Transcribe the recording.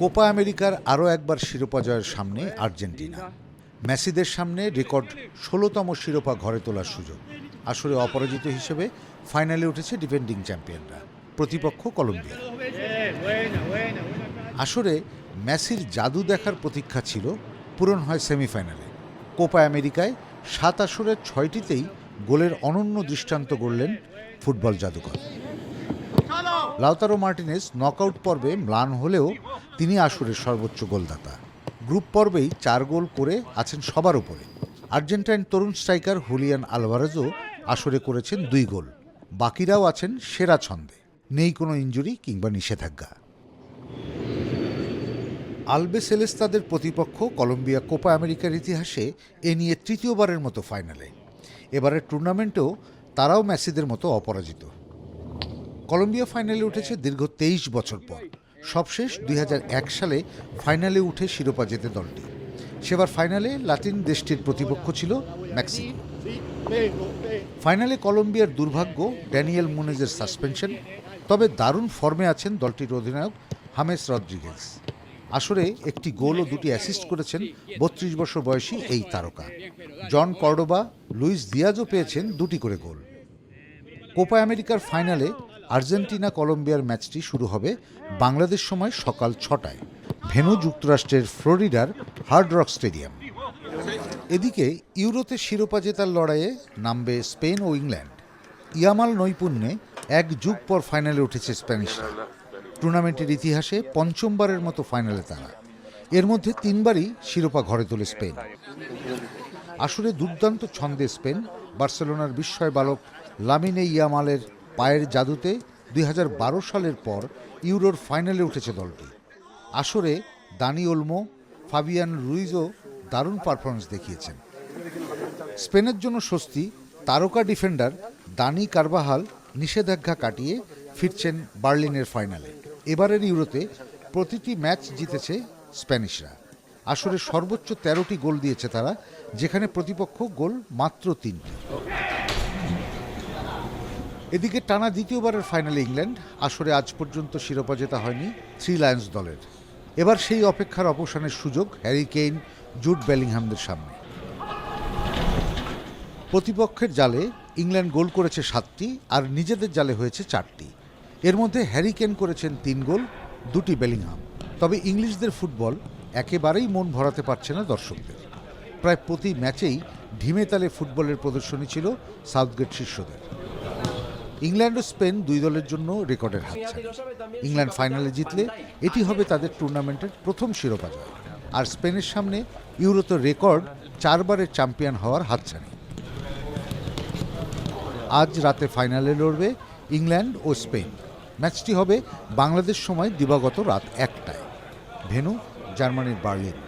Copa আমেরিকার আরও একবার শিরোপা জয়ের সামনে আর্জেন্টিনা। মেসিদের সামনে রেকর্ড ষোলোতম শিরোপা ঘরে তোলার সুযোগ। আসলে অপরাজিত হিসেবে ফাইনালে উঠেছে ডিফেন্ডিং চ্যাম্পিয়নরা, প্রতিপক্ষ কলম্বিয়া। আসরে মেসির জাদু দেখার প্রতীক্ষা ছিল পূরণ হয় সেমিফাইনালে। কোপা আমেরিকায় সাত আসরের ছয়টিতেই গোলের অনন্য দৃষ্টান্ত গড়লেন ফুটবল জাদুকর। লাউতারো মার্টিনেস নকআউট পর্বে ম্লান হলেও তিনি আসরের সর্বোচ্চ গোলদাতা। গ্রুপ পর্বেই চার গোল করে আছেন সবার উপরে। আর্জেন্টাইন তরুণ স্ট্রাইকার হুলিয়ান আলভারেজও আসরে করেছেন দুই গোল। বাকিরাও আছেন সেরা ছন্দে। নেই কোনো ইঞ্জুরি কিংবা নিষেধাজ্ঞা। আলবে সেলেস্তাদের প্রতিপক্ষ কলম্বিয়া কোপা আমেরিকার ইতিহাসে এ নিয়ে তৃতীয়বারের মতো ফাইনালে। এবারের টুর্নামেন্টেও তারাও মেসিদের মতো অপরাজিত। কলম্বিয়া ফাইনালে উঠেছে দীর্ঘ তেইশ বছর পর। সবশেষ দুই হাজার এক সালে ফাইনালে উঠে শিরোপা জেতে দলটি। সেবার ফাইনালে লাতিন দেশটির প্রতিপক্ষ ছিল মেক্সিকো। ফাইনালে কলম্বিয়ার দুর্ভাগ্য, ড্যানিয়েল মুনেজের সাসপেনশন, তবে দারুণ ফর্মে আছেন দলটির অধিনায়ক হামেস রদ্রিগেজ। আসরে একটি গোল ও দুটি অ্যাসিস্ট করেছেন বত্রিশ বছর বয়সী এই তারকা। জন কর্ডোবা, লুইস দিয়াজও পেয়েছেন দুটি করে গোল। কোপা আমেরিকার ফাইনালে আর্জেন্টিনা কলম্বিয়ার ম্যাচটি শুরু হবে বাংলাদেশ সময় সকাল ছটায়। ভেনু যুক্তরাষ্ট্রের ফ্লোরিডার হার্ড রক স্টেডিয়াম। এদিকে ইউরোতে শিরোপা জেতার লড়াইয়ে নামবে স্পেন ও ইংল্যান্ড। ইয়ামাল নৈপুণ্যে এক যুগ পর ফাইনালে উঠেছে স্প্যানিশরা। টুর্নামেন্টের ইতিহাসে পঞ্চমবারের মতো ফাইনালে তারা। এর মধ্যে তিনবারই শিরোপা ঘরে তোলে স্পেন। আসলে দুর্দান্ত ছন্দে স্পেন, বার্সেলোনার বিস্ময় বালক লামিনে ইয়ামালের পায়ের জাদুতে দুই হাজার বারো সালের পর ইউরোর ফাইনালে উঠেছে দলটি। আসরে দানি ওলমো, ফাবিয়ান রুইজও দারুণ পারফরমেন্স দেখিয়েছেন। স্পেনের জন্য স্বস্তি, তারকা ডিফেন্ডার দানি কারবাহাল নিষেধাজ্ঞা কাটিয়ে ফিরছেন বার্লিনের ফাইনালে। এবারের ইউরোতে প্রতিটি ম্যাচ জিতেছে স্প্যানিশরা। আসলে সর্বোচ্চ তেরোটি গোল দিয়েছে তারা, যেখানে প্রতিপক্ষ গোল মাত্র তিনটি। এদিকে টানা দ্বিতীয়বারের ফাইনালে ইংল্যান্ড, আসরে আজ পর্যন্ত শিরোপা জেতা হয়নি থ্রি লায়ন্স দলের। এবার সেই অপেক্ষার অবসানের সুযোগ হ্যারি কেইন জুড বেলিংহামদের সামনে। প্রতিপক্ষের জালে ইংল্যান্ড গোল করেছে সাতটি আর নিজেদের জালে হয়েছে চারটি। এর মধ্যে হ্যারি কেন করেছেন তিন গোল, দুটি বেলিংহাম। তবে ইংলিশদের ফুটবল একেবারেই মন ভরাতে পারছে না দর্শকদের। প্রায় প্রতি ম্যাচেই ঢিমে তালে ফুটবলের প্রদর্শনী ছিল সাউথগেট শিষ্যদের ইংল্যান্ড ও স্পেন দুই দলের জন্য রেকর্ডের হাতছানি ইংল্যান্ড ফাইনালে জিতলে এটি হবে তাদের টুর্নামেন্টের প্রথম শিরোপা জয়। আর স্পেনের সামনে ইউরোতে রেকর্ড চারবারের চ্যাম্পিয়ন হওয়ার হাতছানি আজ রাতে ফাইনালে লড়বে ইংল্যান্ড ও স্পেন। ম্যাচটি হবে বাংলাদেশ সময় দিবাগত রাত একটায়। ভেনু, জার্মানির বার্লিন।